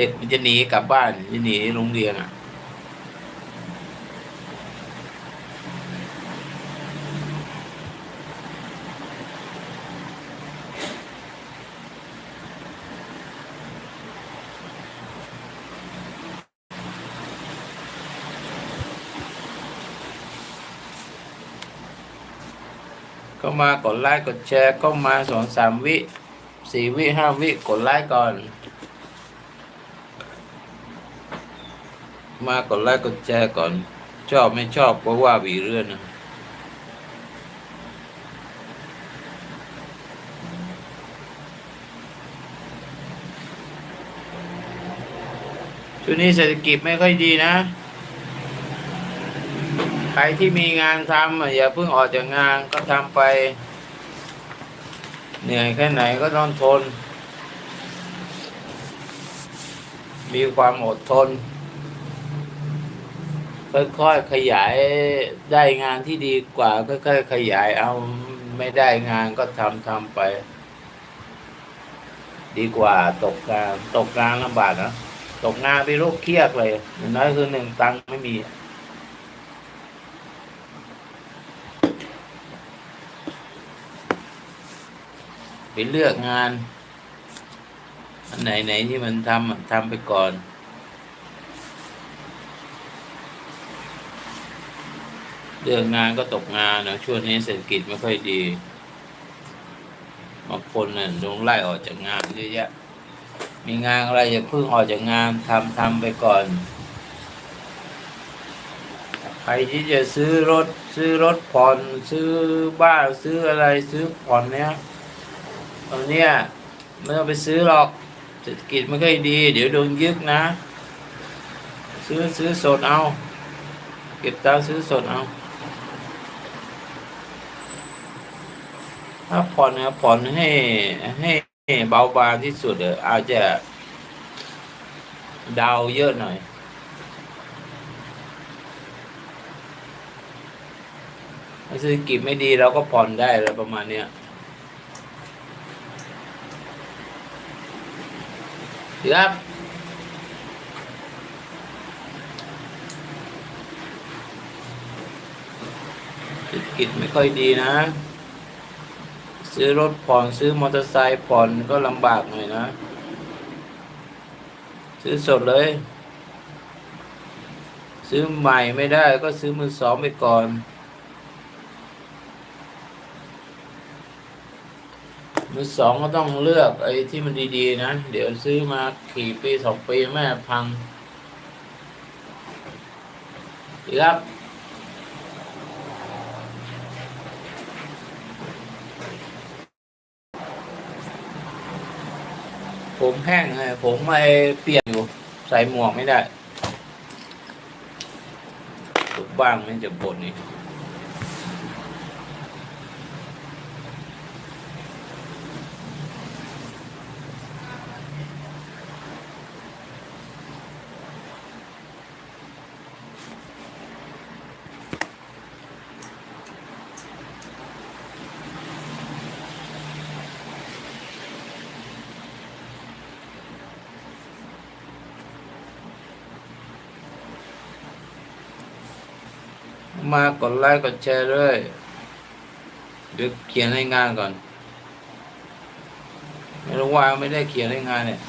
เด็กมันจะหนีกลับบ้านจะหนีโรงเรียนอะ ก็มากดไลค์กดแชร์ก็มาสองสามวิสี่วิห้าวิกดไลค์ก่อน มากดไลค์กดแชร์ก่อน ชอบไม่ชอบก็ว่าวีเรื่องนะช่วงนี้เศรษฐกิจไม่ค่อยดีนะ ใครที่มีงานทำอย่าเพิ่งออกจากงานก็ทำไป เหนื่อยแค่ไหนก็ต้องทน มีความอดทน ค่อยๆขยายได้งานที่ดีกว่าค่อยๆขยายเอาไม่ได้งานก็ทำทำไป ดีกว่าตกงานตกงานลำบากนะตกงานไปโรคเครียดเลยอย่น้อยคือหนึ่งตังค์ไม่มีไปเลือกงาน อันไหนไหนที่มันทำทำไปก่อน เรื่องงานก็ตกงานนะช่วงนี้เศรษฐกิจไม่ค่อยดีบางคนเนี่ยโดนไล่ออกจากงานเยอะแยะ มีงานอะไรอย่าเพิ่งออกจากงานทำทำไปก่อน ใครที่จะซื้อรถซื้อรถผ่อนซื้อบ้านซื้ออะไรซื้อผ่อนเนี้ยตอนเนี้ยไม่ต้องไปซื้อหรอกเศรษฐกิจไม่ค่อยดี เดี๋ยวโดนยึดนะ ซื้อซื้อสดเอา เก็บตังซื้อสดเอา ถ้าผ่อนนะผ่อนให้ให้เบาบางที่สุดเอออาจจะดาวเยอะหน่อย ถ้าเศรษฐกิจไม่ดีเราก็ผ่อนได้แล้วประมาณเนี้ยครับเศรษฐกิจไม่ค่อยดีนะ ซื้อรถผ่อนซื้อมอเตอร์ไซค์ผ่อนก็ลำบากหน่อยนะ ซื้อสดเลย ซื้อใหม่ไม่ได้ก็ซื้อมือสองไปก่อน มือสองก็ต้องเลือกไอ้ที่มันดีๆนะ เดี๋ยวซื้อมาขี่ปีสองปีแม่พังครับ ผมแห้งไงผมไม่เปียกอยู่ ใส่หมวกไม่ได้ถูกบ้างมันจะบ่นนี่ มากดไลค์กดแชร์ด้วยเดี๋ยวเขียนให้งานก่อนไม่รู้ว่าไม่ได้เขียนให้งานเนี่ย